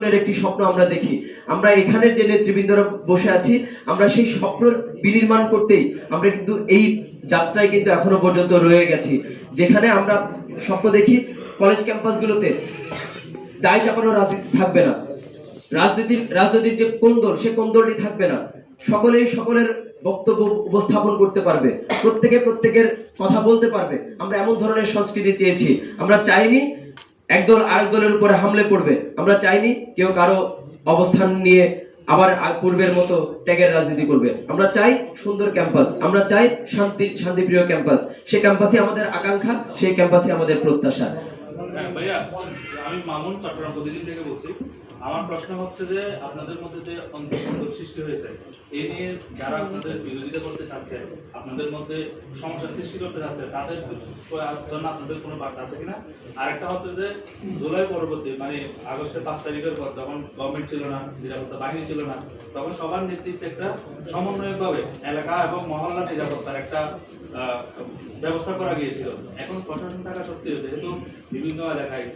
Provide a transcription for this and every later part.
একটি স্বপ্ন আমরা দেখি। আমরা এখানে যে নেতৃবৃন্দরা বসে আছি, আমরা সেই স্বপ্ন বিনির্মাণ করতেই আমরা কিন্তু এই যাত্রায় কিন্তু এখনও পর্যন্ত রয়ে গেছি। যেখানে আমরা স্বপ্ন দেখি কলেজ ক্যাম্পাসগুলোতে দায় চাপানো রাজনীতি থাকবে না। রাজনীতির রাজনীতির যে কোন্দল, সে কোন্দলটি থাকবে না। সকলেই সকলের বক্তব্য উপস্থাপন করতে পারবে। প্রত্যেকে প্রত্যেকের কথা বলতে পারবে। আমরা এমন ধরনের সংস্কৃতি চেয়েছি। আমরা চাইনি একদল আরেক দলের উপরে হামলে করবে। আমরা চাইনি কেউ কারও অবস্থান নিয়ে আবার পূর্বের মতো ট্যাগের রাজনীতি করবে। আমরা চাই সুন্দর ক্যাম্পাস। আমরা চাই শান্তি, শান্তিপ্রিয় ক্যাম্পাস। সেই ক্যাম্পাসই আমাদের আকাঙ্ক্ষা, সেই ক্যাম্পাসই আমাদের প্রত্যাশা। ভাইয়া, আমি মামুন চট্টগ্রাম প্রতিদিন থেকে বলছি, আমার প্রশ্ন হচ্ছে যে আপনাদের মধ্যে যে সৃষ্টি হয়েছে এই নিয়ে যারা আপনাদের বিরোধিতা করতে চাচ্ছে, আপনাদের মধ্যে সমস্যা সৃষ্টি করতে চাচ্ছে, তাদের জন্য আপনাদের কোনো বার্তা আছে কিনা? আরেকটা হচ্ছে যে, জুলাই পরবর্তী মানে আগস্টের পাঁচ তারিখের পর যখন গভর্নমেন্ট ছিল না, নিরাপত্তা বাহিনী ছিল না, তখন সবার নেতৃত্বে একটা সমন্বয়কভাবে এলাকা এবং মহল্লা নিরাপত্তার একটা ব্যবস্থা করা গিয়েছিল। এখন প্রশাসন থাকা সত্ত্বেও যেহেতু বিভিন্ন এলাকায়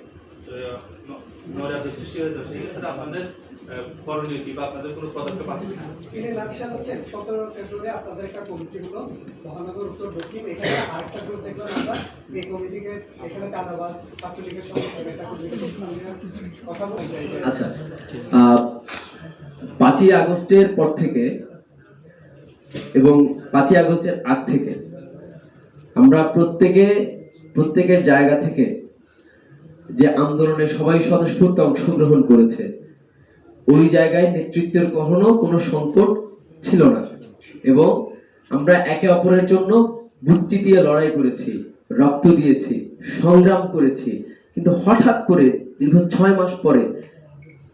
নৈরাজ্য সৃষ্টি হয়েছে সেক্ষেত্রে আপনাদের আহ, করণীয় কি বা আপনাদের কোনো পদক্ষেপ আছে কিনা? তিনি লাকসাম হচ্ছেন সতেরো ফেব্রুয়ারি আপনাদের একটা কমিটি হলো মহানগর উত্তর দক্ষিণ এখানে আরেকটা গ্রুপ দেখলাম আমরা এই কমিটিকে এখানে চাঁদাবাজ ছাত্রলীগের সঙ্গে একটা কথা বলতে আচ্ছা আহ, পাঁচই আগস্টের পর থেকে এবং পাঁচই আগস্টের আগ থেকে আমরা প্রত্যেকে প্রত্যেকের জায়গা থেকে যে আন্দোলনে সবাই স্বতঃস্ফূর্ত অংশগ্রহণ করেছে ওই জায়গায় নেতৃত্বের কখনো কোনো সংকট ছিল না। এবং আমরা একে অপরের জন্য বুদ্ধি দিয়ে লড়াই করেছি রক্ত দিয়েছি সংগ্রাম করেছি। কিন্তু হঠাৎ করে দীর্ঘ ছয় মাস পরে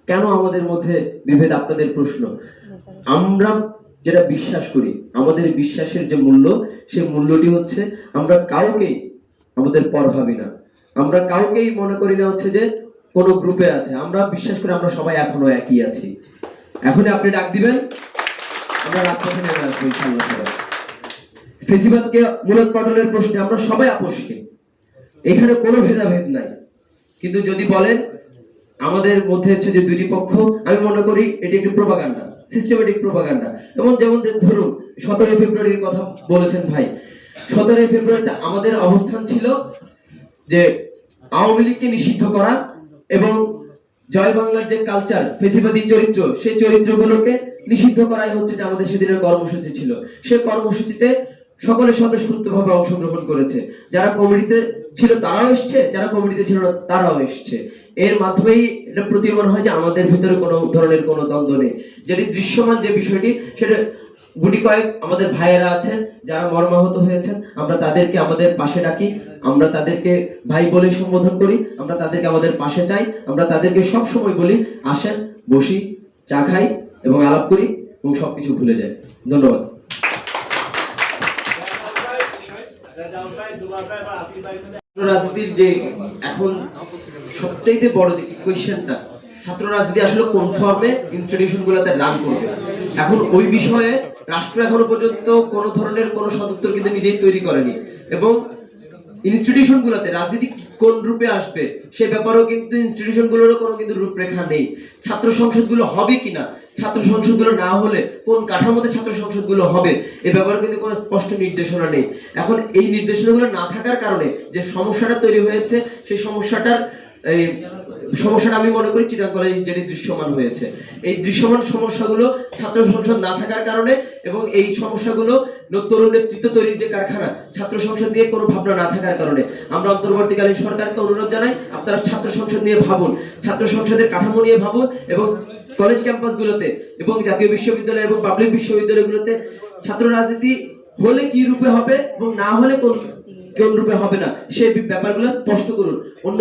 কেন আমাদের মধ্যে বিভেদ? আপনাদের প্রশ্ন। আমরা যেটা বিশ্বাস করি, আমাদের বিশ্বাসের যে মূল্য, সেই মূল্যটি হচ্ছে আমরা কাউকেই আমাদের পর ভাবি না। আমরা কাউকেই মনে করি না হচ্ছে যে কোনো গ্রুপে আছে। আমরা বিশ্বাস করি আমরা সবাই এখনও একই আছি। এখনই আপনি ডাক দিবেন। আমরা রাজপথে নেমে আসব ইনশাল্লাহ মূলত পটলের প্রশ্নে আমরা সবাই আপোষহীন এখানে কোনো ভেদাভেদ নাই। কিন্তু যদি বলেন, আমাদের মধ্যে হচ্ছে যে দুইটি পক্ষ, আমি মনে করি এটি একটি প্রোপাগান্ডা সিস্টেমেটিক প্রোপাগান্ডা যেমন যেমন ধরুন, সতেরোই ফেব্রুয়ারির কথা বলেছেন ভাই। সতেরোই ফেব্রুয়ারিতে আমাদের অবস্থান ছিল যে আওয়ামী লীগকে নিষিদ্ধ করা এবং জয় বাংলার যে কালচার ফেসিবাদী চরিত্র, সেই চরিত্রগুলোকে নিষিদ্ধ করাই হচ্ছে যে আমাদের সেদিনের কর্মসূচি ছিল। সে কর্মসূচিতে সকলে স্বতঃস্ফূর্তভাবে অংশগ্রহণ করেছে। যারা কমিটিতে ছিল, তারাও এসছে, যারা কমিটিতে ছিল না তারাও এসছে। এর মাধ্যমেই এটা প্রতীয়মান হয় যে আমাদের ভিতরে কোনো ধরনের কোনো দ্বন্দ্ব নেই। যেটি দৃশ্যমান যে বিষয়টি, সেটা গুটি কয়েক আমাদের ভাইয়েরা আছেন যারা মর্মাহত হয়েছেন, আমরা তাদেরকে আমাদের পাশে ডাকি, আমরা তাদেরকে ভাই বলে সম্বোধন করি, আমরা তাদেরকে আমাদের পাশে চাই, আমরা তাদেরকে সব সময় বলি, আসেন, বসি, চা খাই এবং আলাপ করি এবং সবকিছু ভুলে যাই। ধন্যবাদ ছাত্র রাজনীতির যে এখন সবচাইতে বড় যে কোয়েশ্চেনটা ছাত্র রাজনীতি আসলে কোন ফর্মে ইনস্টিটিউশন গুলোতে রান করবে। এখন ওই বিষয়ে রাষ্ট্র এখনও পর্যন্ত কোন ধরনের কোন সদুত্তর কিন্তু নিজেই তৈরি করেনি। এবং ইনস্টিটিউশন গুলোতে রাজনীতি কোন রূপে আসবে, সে ব্যাপারেও কিন্তু ইনস্টিটিউশনগুলোরও কোনো কিন্তু রূপরেখা নেই। ছাত্র সংসদগুলো হবে কিনা, ছাত্র সংসদগুলো না হলে কোন কাঠামোতে ছাত্র সংসদগুলো হবে, এ ব্যাপারে কিন্তু কোনো স্পষ্ট নির্দেশনা নেই। এখন এই নির্দেশনাগুলো না থাকার কারণে যে সমস্যাটা তৈরি হয়েছে, সেই সমস্যাটার এই সমস্যাটা আমি মনে করি চিটাং কলেজ যেটি দৃশ্যমান হয়েছে। এই দৃশ্যমান সমস্যাগুলো ছাত্র সংসদ না থাকার কারণে এবং এই সমস্যাগুলো তরুণ নেতৃত্ব তৈরির যে কারখানা, ছাত্র সংসদ নিয়ে কোনো ভাবনা না থাকার কারণে। আমরা অন্তর্বর্তীকালীন সরকারকে অনুরোধ জানাই, আপনারা ছাত্র সংসদ নিয়ে ভাবুন, ছাত্র সংসদের কাঠামো নিয়ে ভাবুন এবং কলেজ ক্যাম্পাসগুলোতে এবং জাতীয় বিশ্ববিদ্যালয় এবং পাবলিক বিশ্ববিদ্যালয়গুলোতে ছাত্র রাজনীতি হলে কি রূপে হবে এবং না হলে কোন কোন রূপে হবে না, সেই ব্যাপারগুলো স্পষ্ট করুন। অন্য